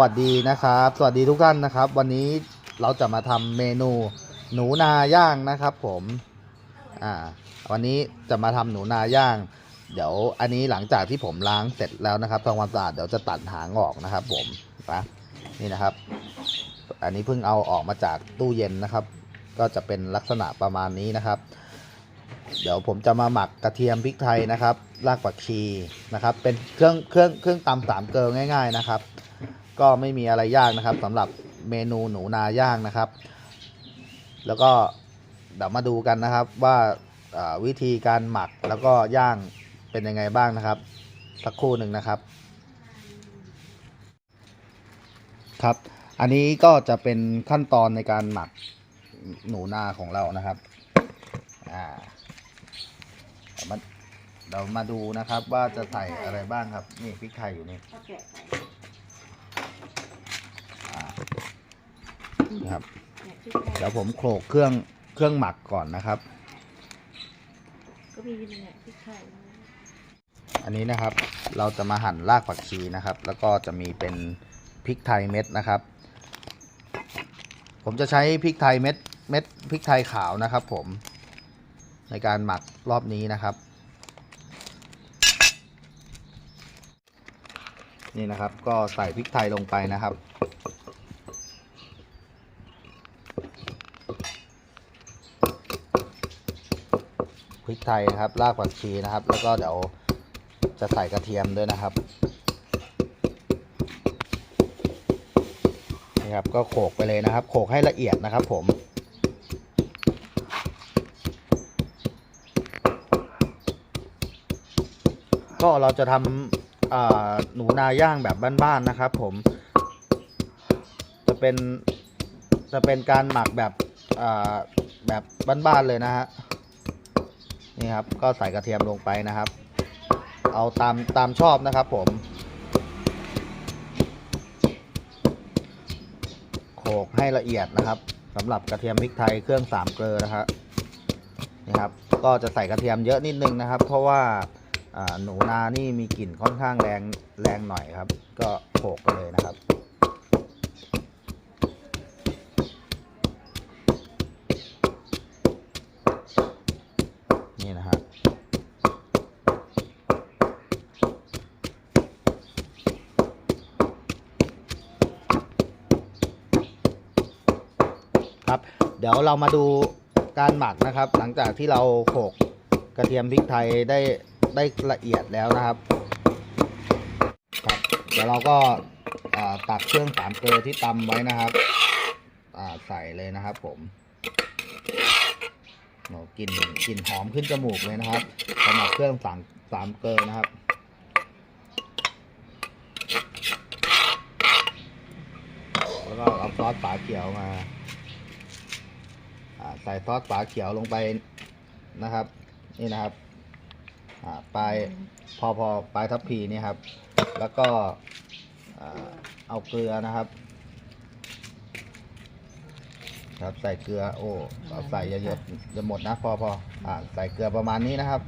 วัสดีนะครับ สวัสดีทุกท่านนะครับ วันนี้เราจะมาทำเมนูหนูนาย่างนะครับผมอ่าวันนี้จะมาทำหนูนาย่าง เดี๋ยวอันนี้หลังจากที่ผมล้างเสร็จแล้วนะครับทำความสะอาดเดี๋ยวจะตัดหางออกนะครับ ผมนะนี่นะครับ อันนี้เพิ่งเอาออกมาจากตู้เย็นนะครับ ก็จะเป็นลักษณะประมาณนี้นะครับ เดี๋ยวผมจะมาหมักกระเทียมพริกไทยนะครับรากผักชีนะครับ เป็นเครื่องเครื่องเครื่องตำสามเกลือง่าย ๆนะครับ ก็ไม่มีอะไรยากนะครับสำหรับเมนูหนูนาย่างนะครับ แล้วก็เดี๋ยวมาดูกันนะครับว่าาวิธีการหมักแล้วก็ย่างเป็นยังไงบ้างนะครับ สักครู่หนึ่งนะครับ ครับ อันนี้ก็จะเป็นขั้นตอนในการหมักหนูนาของเรานะครับอ่าเดี๋ยวมาเรามาดูนะครับว่าจะใส่อะไรบ้างครับ นี่พริกไทยอยู่นี่ ก็แกะใส่ อ่า ครับเนี่ยพริกไทยเดี๋ยวผมโขลกเครื่องเครื่องหมักก่อนนะครับ ก็มีเนี่ยพริกไทยอันนี้นะครับเราจะมาหั่นรากผักชีนะครับ แล้วก็จะมีเป็นพริกไทยเม็ดนะครับ ผมจะใช้พริกไทยเม็ดเม็ดพริกไทยขาวนะครับ ผมในการหมักรอบนี้นะครับ นี่นะครับก็ใส่พริกไทยลงไปนะครับ พริกไทยนะครับ รากผักชีนะครับ แล้วก็เดี๋ยวจะใส่กระเทียมด้วยนะครับนี่ครับก็โขกไปเลยนะครับ โขกให้ละเอียดนะครับ ผมก็เราจะทำหนูนาย่างแบบบ้านๆนะครับ ผม จะเป็นจะเป็นการหมักแบบแบบบ้านๆเลยนะฮะ นี่ครับ ก็ใส่กระเทียมลงไปนะครับ เอาตามตามชอบนะครับผมโขลกให้ละเอียดนะครับสำหรับกระเทียมพริกไทยเครื่องสามเกลือนะครับนี่ครับ ก็จะใส่กระเทียมเยอะนิดนึงนะครับ เพราะว่าหนูนานี่มีกลิ่นค่อนข้างแรงแรงหน่อยครับ ก็โขลกไปเลยนะครับ นี่นะฮะ ครับ เดี๋ยวเรามาดูการหมักนะครับ หลังจากที่เราโขลกกระเทียมพริกไทยได้ได้ละเอียดแล้วนะครับครับ เดี๋ยวเราก็ตักเครื่องสามเกลือที่ตำไว้นะครับใส่เลยนะครับผมโอ้กลิ่นกลิ่นหอมขึ้นจมูกเลยนะครับสำหรับเครื่องสามสามเกลอนะครับแล้วก็เอาซอสฝาเขียวมา ใส่ซอสฝาเขียวลงไปนะครับ นี่นะครับอ่าปลายพอพอปลายทัพพีนี่ครับ แล้วก็อ่าเอาเกลือนะครับ ครับใส่เกลือโอ้เอาใส่เยอะๆจะหมดนะพอพออ่าใส่เกลือประมาณนี้นะครับ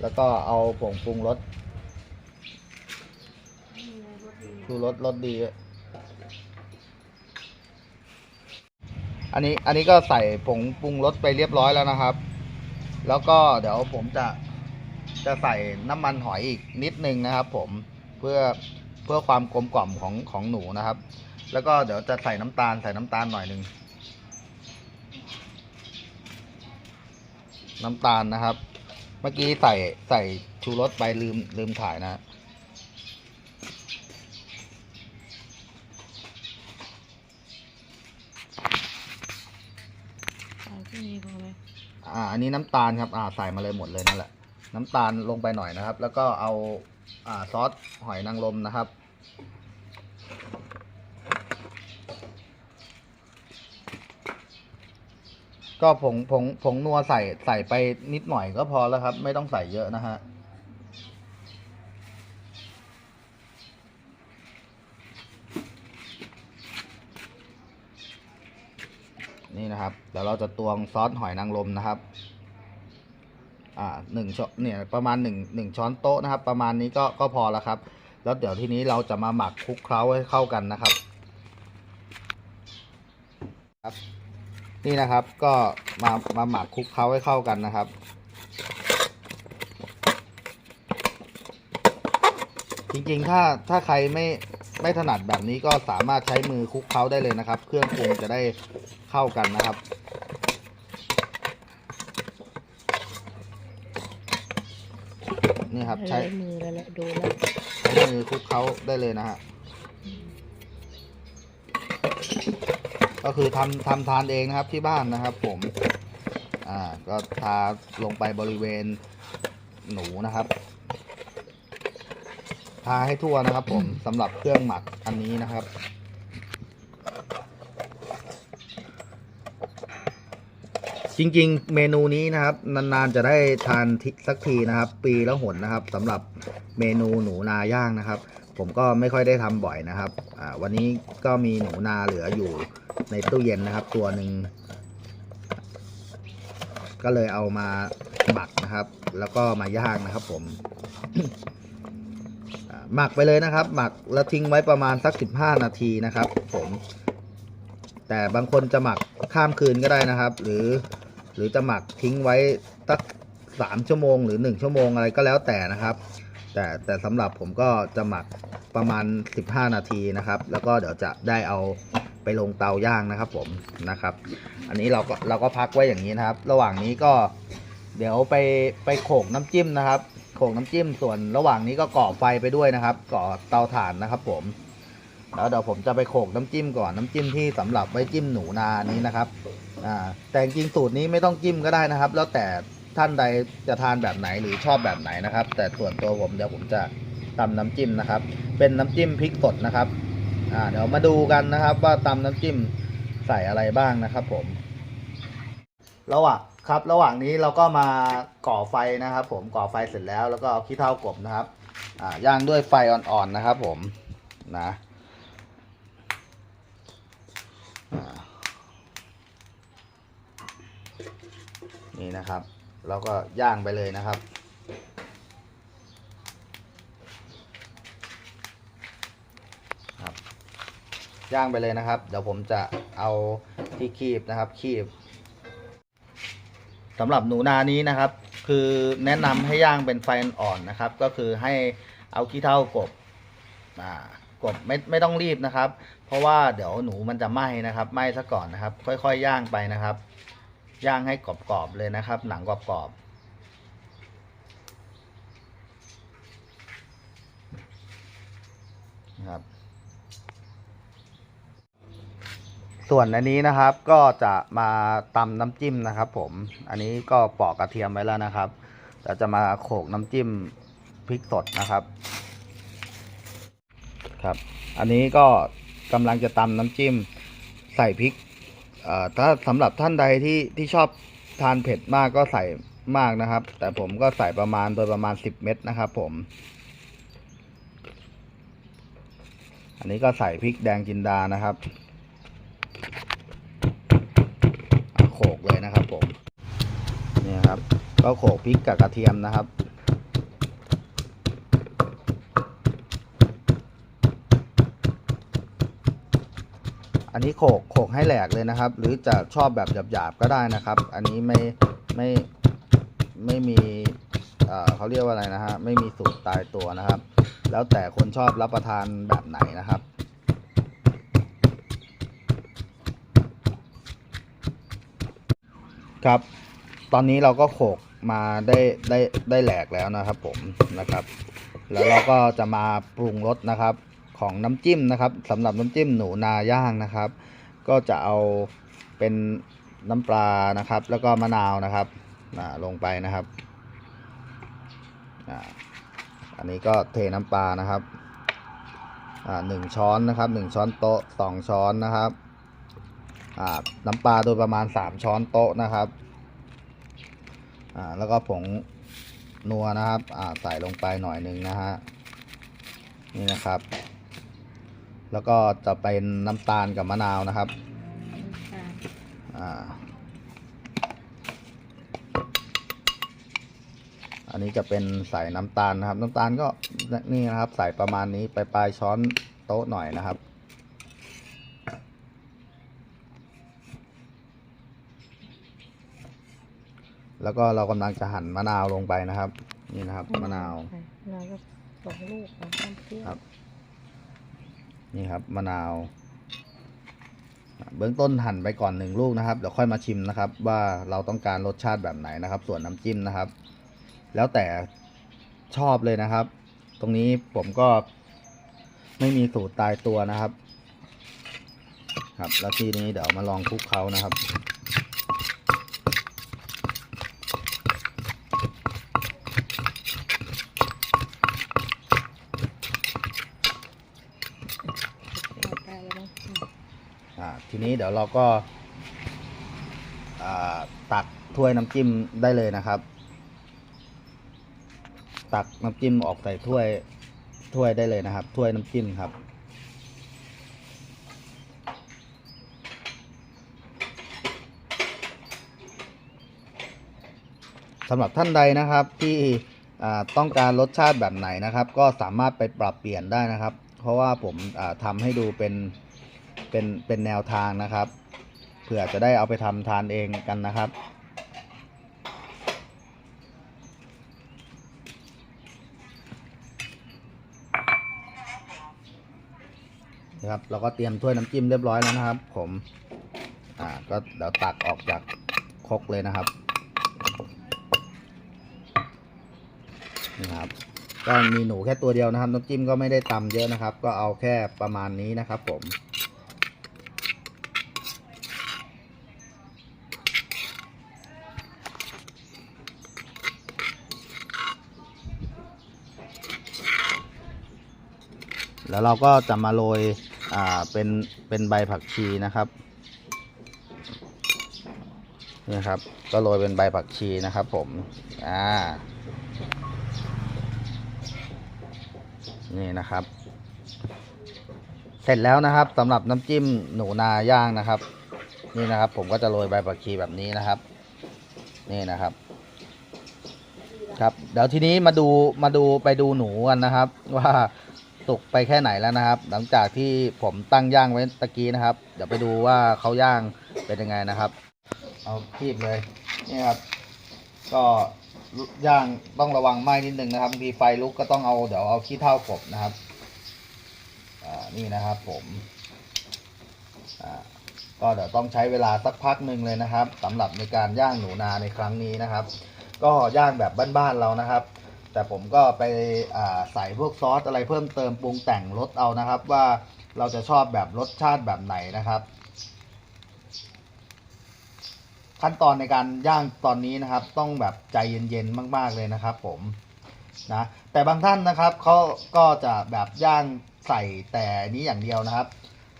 แล้วก็เอาผงปรุงรสชูรสรสดี อันนี้อันนี้ก็ใส่ผงปรุงรสไปเรียบร้อยแล้วนะครับ แล้วก็เดี๋ยวผมจะจะใส่น้ำมันหอยอีกนิดนึงนะครับ ผมเพื่อเพื่อความกลมกล่อมของของหนูนะครับ แล้วก็เดี๋ยวจะใส่น้ำตาลใส่น้ำตาลหน่อยหนึ่งน้ำตาลนะครับ เมื่อกี้ใส่ใส่ชูรสไปลืมลืมถ่ายนะ ใส่ที่ นี่พอไหมอ่า อันนี้น้ำตาลครับ อ่า ใส่มาเลยหมดเลยนั่นแหละ น้ำตาลลงไปหน่อยนะครับ แล้วก็เอา อ่า ซอสหอยนางรมนะครับ ก็ผงผงผงนัวใส่ใส่ไปนิดหน่อยก็พอแล้วครับ ไม่ต้องใส่เยอะนะฮะ นะครับเดี๋ยวเราจะตวงซอสหอยนางรมนะครับอ่าหนึ่งช้อนเนี่ยประมาณหนึ่งหนึ่งช้อนโต๊ะนะครับ ประมาณนี้ก็ก็พอแล้วครับ แล้วเดี๋ยวทีนี้เราจะมาหมักคลุกเคล้าให้เข้ากันนะครับครับ นี่นะครับก็มามาหมักคลุกเคล้าให้เข้ากันนะครับจริงๆ ถ้าถ้าใครไม่ ไม่ถนัดแบบนี้ก็สามารถใช้มือคลุกเคล้าได้เลยนะครับ เครื่องปรุงจะได้เข้ากันนะครับ นี่ครับใช้ใช้มือแล้วแหละดูแล้วใช้มือคลุกเคล้าได้เลยนะฮะก็คือทำทำทานเองนะครับที่บ้านนะครับ ผมอ่าก็ทาลงไปบริเวณหนูนะครับ ทาให้ทั่วนะครับ ผมสำหรับเครื่องหมักอันนี้นะครับ จริงๆ เมนูนี้นะครับ นานๆจะได้ทานสักทีนะครับ ปีละหนนะครับสำหรับเมนูหนูนาย่างนะครับ ผมก็ไม่ค่อยได้ทำบ่อยนะครับวันนี้ก็มีหนูนาเหลืออยู่ในตู้เย็นนะครับ ตัวหนึ่งก็เลยเอามาหมักนะครับ แล้วก็มาย่างนะครับผม หมักไปเลยนะครับ หมักแล้วทิ้งไว้ประมาณสัก 15 นาทีนะครับผม แต่บางคนจะหมักข้ามคืนก็ได้นะครับ หรือหรือจะหมักทิ้งไว้สักสามชั่วโมงหรือหนึ่งชั่วโมงอะไรก็แล้วแต่นะครับ แต่แต่สำหรับผมก็จะหมักประมาณ 15 นาทีนะครับ แล้วก็เดี๋ยวจะได้เอาไปลงเตาย่างนะครับผมนะครับ อันนี้เราก็เราก็พักไว้อย่างนี้นะครับ ระหว่างนี้ก็เดี๋ยวไปไปโขกน้ำจิ้มนะครับ โขกน้ำจิ้มส่วนระหว่างนี้ก็ก่อไฟไปด้วยนะครับ ก่อเตาถ่านนะครับ ผม แล้วเดี๋ยวผมจะไปโขกน้ำจิ้มก่อนน้ำจิ้มที่สำหรับไว้จิ้มหนูนานี้นะครับอ่าแต่จริงสูตรนี้ไม่ต้องจิ้มก็ได้นะครับ แล้วแต่ท่านใดจะทานแบบไหนหรือชอบแบบไหนนะครับ แต่ส่วนตัวผมเดี๋ยวผมจะตำน้ำจิ้มนะครับ เป็นน้ำจิ้มพริกสดนะครับอ่าเดี๋ยวมาดูกันนะครับ ว่าตำน้ำจิ้มใส่อะไรบ้างนะครับ ผมระหว่าง ครับ ระหว่างนี้เราก็มาก่อไฟนะครับ ผมก่อไฟเสร็จแล้วแล้วก็เอาขี้เถ้ากบนะครับอ่าย่างด้วยไฟอ่อนๆนะครับ ผมนะอ่านี่นะครับแล้วก็ย่างไปเลยนะครับครับ ย่างไปเลยนะครับ เดี๋ยวผมจะเอาที่คีบนะครับ คีบ สำหรับหนูนานี้นะครับ คือแนะนำให้ย่างเป็นไฟอ่อนนะครับ ก็คือให้เอาขี้เถ้ากบอ่ากบไม่ไม่ต้องรีบนะครับ เพราะว่าเดี๋ยวหนูมันจะไหม้นะครับไหม้ซะก่อนนะครับ ค่อยๆย่างไปนะครับ ย่างให้กรอบๆเลยนะครับ หนังกรอบๆนะครับ ส่วนอันนี้นะครับก็จะมาตำน้ำจิ้มนะครับ ผม อันนี้ก็ปอกกระเทียมไว้แล้วนะครับเราจะมาโขลกน้ำจิ้มพริกสดนะครับ ครับ อันนี้ก็กำลังจะตำน้ำจิ้มใส่พริกเอ่อถ้าสำหรับท่านใดที่ที่ชอบทานเผ็ดมากก็ใส่มากนะครับ แต่ผมก็ใส่ประมาณโดยประมาณ 10 เม็ดนะครับ ผม อันนี้ก็ใส่พริกแดงจินดานะครับอะโขลกเลย นะครับผมเนี่ยครับ ก็โขลกพริกกับกระเทียมนะครับอันนี้โขกโขกให้แหลกเลยนะครับ หรือจะชอบแบบหยาบๆก็ได้นะครับ อันนี้ไม่ไม่ไม่มีเขาเรียกว่าอะไรนะฮะไม่มีสูตรตายตัวนะครับ แล้วแต่คนชอบรับประทานแบบไหนนะครับ ครับ ตอนนี้เราก็โขกมาได้ได้ได้แหลกแล้วนะครับผมนะครับ แล้วเราก็จะมาปรุงรสนะครับของน้ำจิ้มนะครับสำหรับน้ำจิ้มหนูนาย่างนะครับ ก็จะเอาเป็นน้ำปลานะครับ แล้วก็มะนาวนะครับอ่าลงไปนะครับอ่าอันนี้ก็เทน้ำปลานะครับอ่าหนึ่งช้อนนะครับหนึ่งช้อนโต๊ะสองช้อนนะครับ น้ำปลาโดยประมาณสามช้อนโต๊ะนะครับแล้วก็ผงนัวนะครับใส่ลงไปหน่อยหนึ่งนะฮะนี่นะครับ แล้วก็จะเป็นน้ำตาลกับมะนาวนะครับอันนี้จะเป็นใส่น้ำตาลนะครับ น้ำตาลก็นี่นะครับ ใส่ประมาณนี้ไปปลายช้อนโต๊ะหน่อยนะครับ แล้วก็เรากำลังจะหั่นมะนาวลงไปนะครับ นี่นะครับมะนาวค่ะมะนาวก็สองลูกนะน้ำเปรี้ยวครับ นี่ครับมะนาว เบื้องต้นหั่นไปก่อนหนึ่งลูกนะครับเดี๋ยวค่อยมาชิมนะครับ ว่าเราต้องการรสชาติแบบไหนนะครับ ส่วนน้ำจิ้มนะครับ แล้วแต่ชอบเลยนะครับ ตรงนี้ผมก็ไม่มีสูตรตายตัวนะครับ ครับ แล้วทีนี้เดี๋ยวมาลองคลุกเคล้านะครับ ได้แล้วมั้งอืม อ่า ทีนี้เดี๋ยวเราก็ตักถ้วยน้ำจิ้มได้เลยนะครับ ตักน้ำจิ้มออกใส่ถ้วยถ้วยได้เลยนะครับ ถ้วยน้ำจิ้มครับ สำหรับท่านใดนะครับที่ต้องการรสชาติแบบไหนนะครับ ก็สามารถไปปรับเปลี่ยนได้นะครับ เพราะว่าผมทำให้ดูเป็น เป็นเป็นแนวทางนะครับเผื่อจะได้เอาไปทำทานเองกันนะครับ นะครับ เราก็เตรียมถ้วยน้ำจิ้มเรียบร้อยแล้วนะครับ ผม อ่า ก็เดี๋ยวตักออกจากคกเลยนะครับนี่ครับ ก็มีหนูแค่ตัวเดียวนะครับ น้ำจิ้มก็ไม่ได้ตำเยอะนะครับ ก็เอาแค่ประมาณนี้นะครับ ผม แล้วเราก็จะมาโรยอ่าเป็นเป็นใบผักชีนะครับนี่ครับ ก็โรยเป็นใบผักชีนะครับผมอ่านี่นะครับ เสร็จแล้วนะครับสำหรับน้ำจิ้มหนูนาย่างนะครับ นี่นะครับ ผมก็จะโรยใบผักชีแบบนี้นะครับ นี่นะครับ ครับ เดี๋ยวทีนี้มาดูมาดูไปดูหนูกันนะครับ ว่า สุกไปแค่ไหนแล้วนะครับ หลังจากที่ผมตั้งย่างไว้ตะกี้นะครับ เดี๋ยวไปดูว่าเขาย่างเป็นยังไงนะครับ เอาคีบเลยนี่ครับ ก็ย่างต้องระวังไหม้นิดนึงนะครับบางทีไฟลุกก็ต้องเอาเดี๋ยวเอาขี้เถ้ากบนะครับอ่านี่นะครับผมอ่าก็เดี๋ยวต้องใช้เวลาสักพักหนึ่งเลยนะครับสำหรับในการย่างหนูนาในครั้งนี้นะครับ ก็ย่างแบบบ้านๆเรานะครับ แต่ผมก็ไปใส่พวกซอสอะไรเพิ่มเติมปรุงแต่งรสเอานะครับ ว่าเราจะชอบแบบรสชาติแบบไหนนะครับ ขั้นตอนในการย่างตอนนี้นะครับ ต้องแบบใจเย็นๆมาก ๆเลยนะครับ ผมนะแต่บางท่านนะครับเขาก็จะแบบย่างใส่แต่นี้อย่างเดียวนะครับ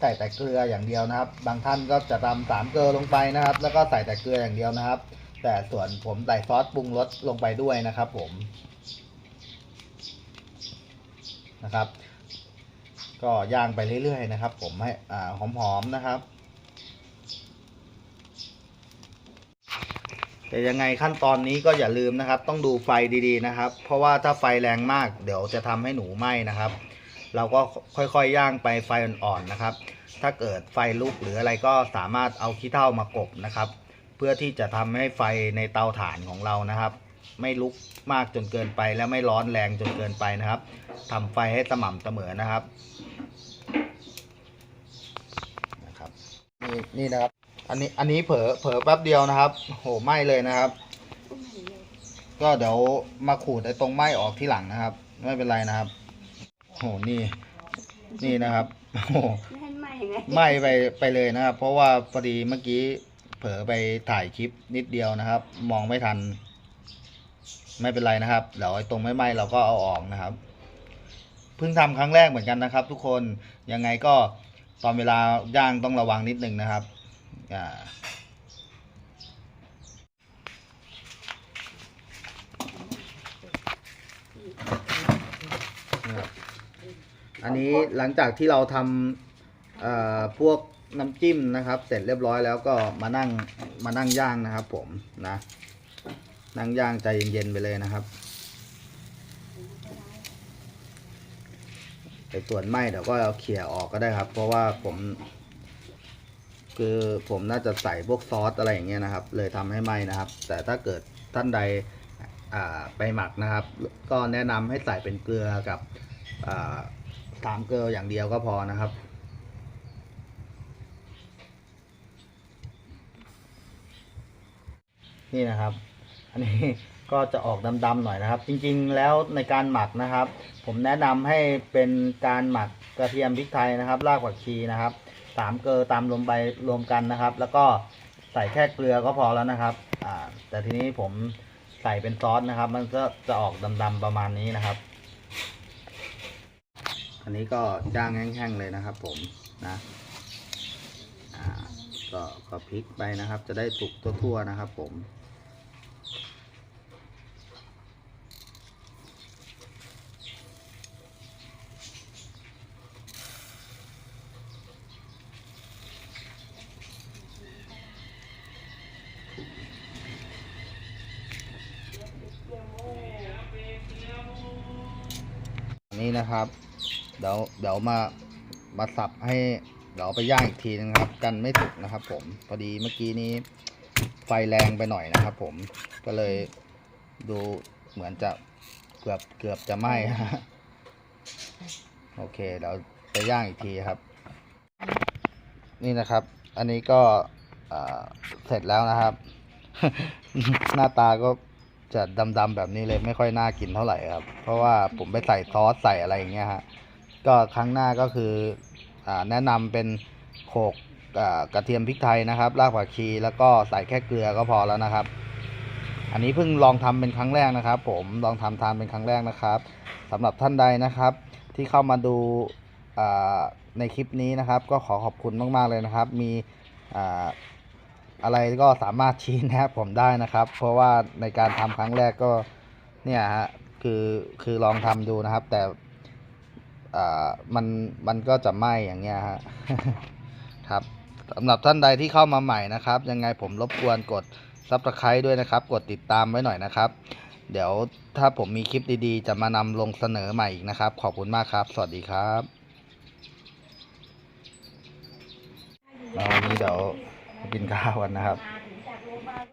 ใส่แต่เกลืออย่างเดียวนะครับ บางท่านก็จะตำสามเกลือลงไปนะครับ แล้วก็ใส่แต่เกลืออย่างเดียวนะครับ แต่ส่วนผมใส่ซอสปรุงรสลงไปด้วยนะครับ ผม นะครับ ก็ย่างไปเรื่อยๆนะครับ ผมให้อ่าหอมๆนะครับ แต่ยังไงขั้นตอนนี้ก็อย่าลืมนะครับ ต้องดูไฟดีๆนะครับ เพราะว่าถ้าไฟแรงมาก เดี๋ยวจะทำให้หนูไหม้นะครับ เราก็ค่อยๆย่างไปไฟอ่อนๆนะครับ ถ้าเกิดไฟลุกหรืออะไรก็สามารถเอาขี้เถ้ามากบนะครับ เพื่อที่จะทำให้ไฟในเตาถ่านของเรานะครับ ไม่ลุกมากจนเกินไป และไม่ร้อนแรงจนเกินไปนะครับทำไฟให้สม่ำเสมอนะครับนะครับ นี่นี่นะครับ อันนี้อันนี้เผลอเผลอแป๊บเดียวนะครับ โหไหม้เลยนะครับ ก็เดี๋ยวมาขูดไอ้ตรงไหม้ออกที่หลังนะครับ ไม่เป็นไรนะครับโหนี่นี่นะครับโหไม่ให้ไหม้ไงไหม้ไปไปเลยนะครับ เพราะว่าพอดีเมื่อกี้เผลอไปถ่ายคลิปนิดเดียวนะครับ มองไม่ทัน ไม่เป็นไรนะครับเดี๋ยวไอ้ตรงไม่ไหม้เราก็เอาออกนะครับเพิ่งทำครั้งแรกเหมือนกันนะครับ ทุกคนยังไงก็ตอนเวลาย่างต้องระวังนิดนึงนะครับอ่านะครับอันนี้หลังจากที่เราทำพวกน้ำจิ้มนะครับ เสร็จเรียบร้อยแล้วก็มานั่งมานั่งย่างนะครับผมนะ นั่งย่างใจเย็นๆไปเลยนะครับ แต่ส่วนไหมเดี๋ยวก็เอาเขี่ยออกก็ได้ครับ เพราะว่าผม คือผมน่าจะใส่พวกซอสอะไรอย่างเงี้ยนะครับ เลยทำให้ไหมนะครับ แต่ถ้าเกิดท่านใดไปหมักนะครับ ก็แนะนำให้ใส่เป็นเกลือกับสามเกลืออย่างเดียวก็พอนะครับนี่นะครับ อันนี้ก็จะออกดำๆหน่อยนะครับ จริงๆแล้วในการหมักนะครับ ผมแนะนำให้เป็นการหมักกระเทียมพริกไทยนะครับ รากผักชีนะครับสามเกลือตามลงไปรวมกันนะครับ แล้วก็ใส่แค่เกลือก็พอแล้วนะครับอ่าแต่ทีนี้ผมใส่เป็นซอสนะครับ มันก็จะออกดำๆประมาณนี้นะครับ อันนี้ก็ย่างแห้งๆเลยนะครับ ผมนะอ่าก็ก็พลิกไปนะครับ จะได้สุกทั่วๆนะครับ ผม นะครับ เดี๋ยวเดี๋ยวมามาสับให้เดี๋ยวไปย่างอีกทีนึงครับ กันไม่สุกนะครับ ผมพอดีเมื่อกี้นี้ไฟแรงไปหน่อยนะครับ ผมก็เลยดูเหมือนจะเกือบเกือบจะไหม้ฮะโอเคเดี๋ยวไปย่างอีกทีครับ นี่นะครับ อันนี้ก็เสร็จแล้วนะครับ หน้าตาก็ จะดำๆแบบนี้เลยไม่ค่อยน่ากินเท่าไหร่ครับ เพราะว่าผมไปใส่ซอสใส่อะไรอย่างเงี้ยฮะก็ครั้งหน้าก็คืออแนะนำเป็นโขกกระเทียมพริกไทยนะครับรากผักชีแล้วก็ใส่แค่เกลือก็พอแล้วนะครับ อันนี้เพิ่งลองทำเป็นครั้งแรกนะครับ ผมลองทำทานเป็นครั้งแรกนะครับสำหรับท่านใดนะครับ ที่เข้ามาดูในคลิปนี้นะครับ ก็ขอขอบคุณมากๆเลยนะครับ มี อ่าอะไรก็สามารถชี้แนะผมได้นะครับ เพราะว่าในการทำครั้งแรกก็เนี่ยฮะคือคือลองทำดูนะครับ แต่อ่ามันมันก็จะไหม้อย่างเงี้ยฮะครับสำหรับท่านใดที่เข้ามาใหม่นะครับ ยังไงผมรบกวนกดซับสไครต์ด้วยนะครับ กดติดตามไว้หน่อยนะครับ เดี๋ยวถ้าผมมีคลิปดีๆ จะมานำลงเสนอใหม่อีกนะครับ ขอบคุณมากครับ สวัสดีครับแล้ววันนี้เดี๋ยว กินข้าวกันนะครับ